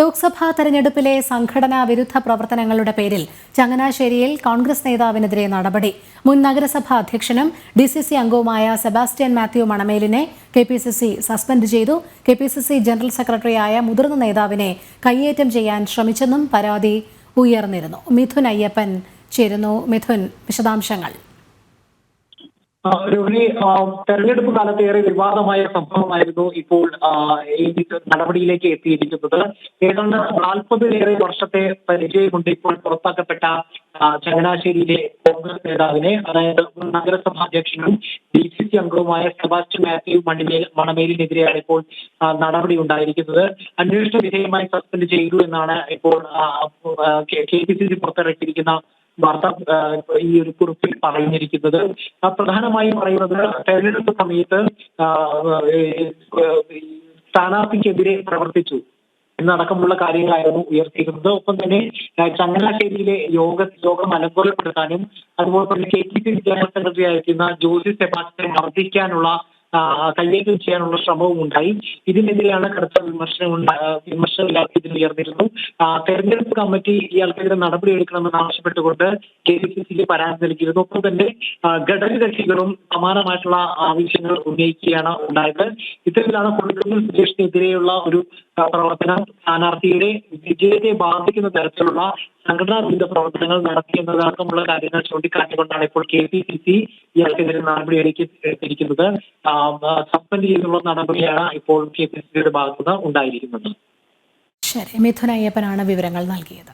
ലോക്സഭാ തെരഞ്ഞെടുപ്പിലെ സംഘടനാ വിരുദ്ധ പ്രവർത്തനങ്ങളുടെ പേരിൽ ചങ്ങനാശ്ശേരിയിൽ കോൺഗ്രസ് നേതാവിനെതിരെ നടപടി. മുൻ നഗരസഭാ അധ്യക്ഷനും ഡി സി സി അംഗവുമായ Sebastian Mathew മണമേലിനെ K P C C suspend ചെയ്തു. K P C C general സെക്രട്ടറിയായ മുതിർന്ന നേതാവിനെ കയ്യേറ്റം ചെയ്യാൻ ശ്രമിച്ചെന്നും പരാതി ഉയർന്നിരുന്നു. മിഥുൻ അയ്യപ്പൻ ചേരുന്നു. മിഥുൻ വിശദാംശങ്ങൾ. രോഹിണി തെരഞ്ഞെടുപ്പ് കാലത്ത് ഏറെ വിവാദമായ സംഭവമായിരുന്നു ഇപ്പോൾ നടപടിയിലേക്ക് എത്തിയിരിക്കുന്നത്. ഏതാണ്ട് നാൽപ്പതിലേറെ വർഷത്തെ പരിചയമുണ്ട് ഇപ്പോൾ പുറത്താക്കപ്പെട്ട ചങ്ങനാശ്ശേരിയിലെ കോൺഗ്രസ് നേതാവിനെ. അതായത് നഗരസഭാ അധ്യക്ഷനും ഡി സി സി അംഗവുമായ സെബാസ്റ്റ്യൻ മാത്യു മണിമേൽ മണമേലിനെതിരെയാണ് ഇപ്പോൾ നടപടി ഉണ്ടായിരിക്കുന്നത്. അന്വേഷണ വിധേയമായി സസ്പെൻഡ് ചെയ്തു എന്നാണ് ഇപ്പോൾ കെ പി സി സി പുറത്തിറക്കിയിരിക്കുന്ന വാർത്ത ഈ ഒരു കുറിപ്പിൽ പറഞ്ഞിരിക്കുന്നത്. പ്രധാനമായും പറയുന്നത് തെരഞ്ഞെടുപ്പ് സമയത്ത് സ്ഥാനാർത്ഥിക്കെതിരെ പ്രവർത്തിച്ചു എന്നടക്കമുള്ള കാര്യങ്ങളായിരുന്നു ഉയർത്തിയിരുന്നത്. ഒപ്പം തന്നെ ചങ്ങനാശ്ശേരിയിലെ യോഗ യോഗം അലങ്കോലപ്പെടുത്താനും അതുപോലെ തന്നെ K P C general secretary ആയിരിക്കുന്ന ജോസി സെബാസ്റ്റ്യൻ മർദ്ദിക്കാനുള്ള കയ്യേറ്റം ചെയ്യാനുള്ള ശ്രമവും ഉണ്ടായി. ഇതിനെതിരെയാണ് കടുത്ത വിമർശനം ഉണ്ടാ- വിമർശനം ഇതിൽ ഉയർന്നിരുന്നു. തെരഞ്ഞെടുപ്പ് കമ്മിറ്റി ഇയാൾക്കെതിരെ നടപടി എടുക്കണമെന്ന് ആവശ്യപ്പെട്ടുകൊണ്ട് കെ പി സി സിക്ക് പരാതി നൽകിയിരുന്നു. ഒപ്പം തന്നെ ഘടക ഘടകകക്ഷികളും സമാനമായിട്ടുള്ള ആവശ്യങ്ങൾ ഉന്നയിക്കുകയാണ് ഉണ്ടായത്. ഇത്തരത്തിലാണ് കൊടുക്കുന്ന സുരേഷിനെതിരെയുള്ള ഒരു പ്രവർത്തനം സ്ഥാനാർത്ഥിയുടെ വിജയത്തെ ബാധിക്കുന്ന തരത്തിലുള്ള സംഘടനാ വിരുദ്ധ പ്രവർത്തനങ്ങൾ നടത്തി എന്നതടക്കമുള്ള കാര്യങ്ങൾ ചൂണ്ടിക്കാട്ടിക്കൊണ്ടാണ് ഇപ്പോൾ കെ പി സി സി ഇയാൾക്കെതിരെ നടപടി എടുത്തിരിക്കുന്നത് സസ്പെൻഡ് ചെയ്തുള്ള നടപടിയാണ് ഇപ്പോൾ കെ പി സി സിയുടെ ഭാഗത്തുനിന്ന് ഉണ്ടായിരിക്കുന്നത്. ശരി മിഥുൻ അയ്യപ്പനാണ് വിവരങ്ങൾ നൽകിയത്.